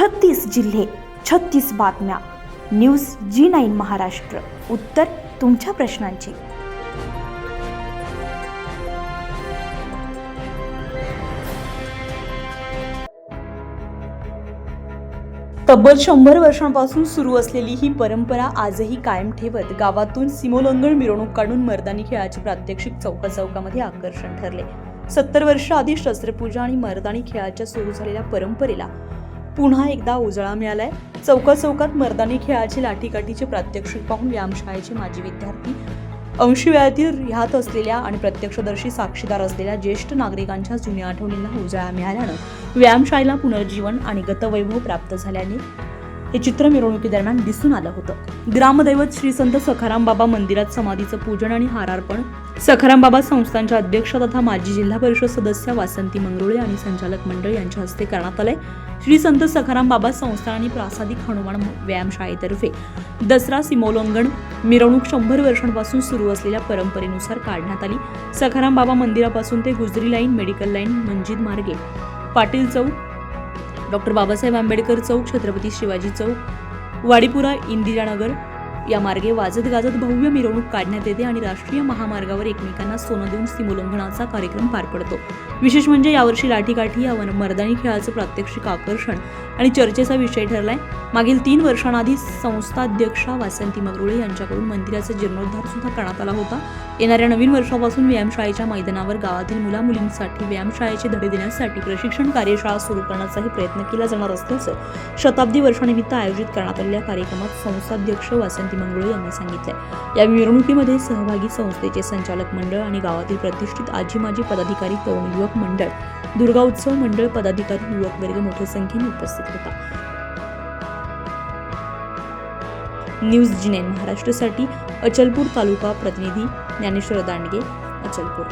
छत्तीस जिल्हे छत्तीस बातम्या. News G nine Maharashtra. उत्तर तुमच्या प्रश्नांची. तब्बल शंभर वर्षांपासून सुरू असलेली ही परंपरा आजही कायम ठेवत गावातून सीमोल्लंघन मिरवणूक काढून मर्दानी खेळाचे प्रात्यक्षिक चौका चौकामध्ये आकर्षण ठरले. सत्तर वर्ष आधी शस्त्रपूजा आणि मर्दानी खेळाच्या सुरू झालेल्या परंपरेला पुन्हा एकदा उजळा मिळालाय. चौका चौकात मर्दानी खेळाचे लाठीकाठीचे प्रात्यक्षिक पाहून व्यायामशाळेचे माजी विद्यार्थी अंशी वेळातील ह्यात असलेल्या आणि प्रत्यक्षदर्शी साक्षीदार असलेल्या ज्येष्ठ नागरिकांच्या जुन्या आठवणींना उजाळा मिळाल्यानं व्यायामशाळेला पुनर्जीवन आणि गतवैभव प्राप्त झाल्याने हे चित्र मिरवणुकीदरम्यान दिसून आलं होतं. ग्रामदैवत श्री संत सखाराम बाबा मंदिरात समाधीचं पूजन आणि हारार्पण सखाराम बाबा संस्थांच्या अध्यक्ष तथा माजी जिल्हा परिषद सदस्य वासंती मंगरुळे आणि संचालक मंडळ यांच्या हस्ते करण्यात आलंय. श्री संत सखाराम बाबा संस्थान आणि प्रासादिक हनुमान व्यायामशाळेतर्फे दसरा सीमोल्लंघन मिरवणूक शंभर वर्षांपासून सुरू असलेल्या परंपरेनुसार काढण्यात आली. सखाराम बाबा मंदिरापासून ते गुजरी लाईन मेडिकल लाईन मंजिद मार्गे पाटील चौक डॉक्टर बाबासाहेब आंबेडकर चौक छत्रपती शिवाजी चौक वाडीपुरा इंदिरानगर या मार्गे वाजत गाजत भव्य मिरवणूक काढण्यात येते आणि राष्ट्रीय महामार्गावर एकमेकांना सोनं देऊन सीमोल्लंघनाचा कार्यक्रम पार पडतो. विशेष म्हणजे यावर्षी लाठीकाठी या मर्दानी खेळाचं प्रात्यक्षिक आकर्षण आणि चर्चेचा विषय ठरलाय. मागील तीन वर्षांआधी संस्थाध्यक्षा वासंती मगरुळे यांच्याकडून मंदिराचा जीर्णोद्धार सुद्धा करण्यात आला होता. येणाऱ्या नवीन वर्षापासून व्यायामशाळेच्या मैदानावर गावातील मुलामुलींसाठी व्यायामशाळेचे धडे देण्यासाठी प्रशिक्षण कार्यशाळा सुरू करण्याचाही प्रयत्न केला जाणार असल्याचं शताब्दी वर्षानिमित्त आयोजित करण्यात आलेल्या कार्यक्रमात संस्थाध्यक्ष वासंती मंगरुळे यांनी सांगितलंय. या मिरवणुकीमध्ये सहभागी संस्थेचे संचालक मंडळ आणि गावातील प्रतिष्ठित आजी माजी पदाधिकारी तरुण युवक मंडळ दुर्गा उत्सव मंडळ पदाधिकारी युवक वर्ग मोठ्या संख्येने उपस्थित होता. न्यूज जिनेन महाराष्ट्रासाठी अचलपूर तालुका प्रतिनिधी ज्ञानेश्वर दांडगे अचलपूर.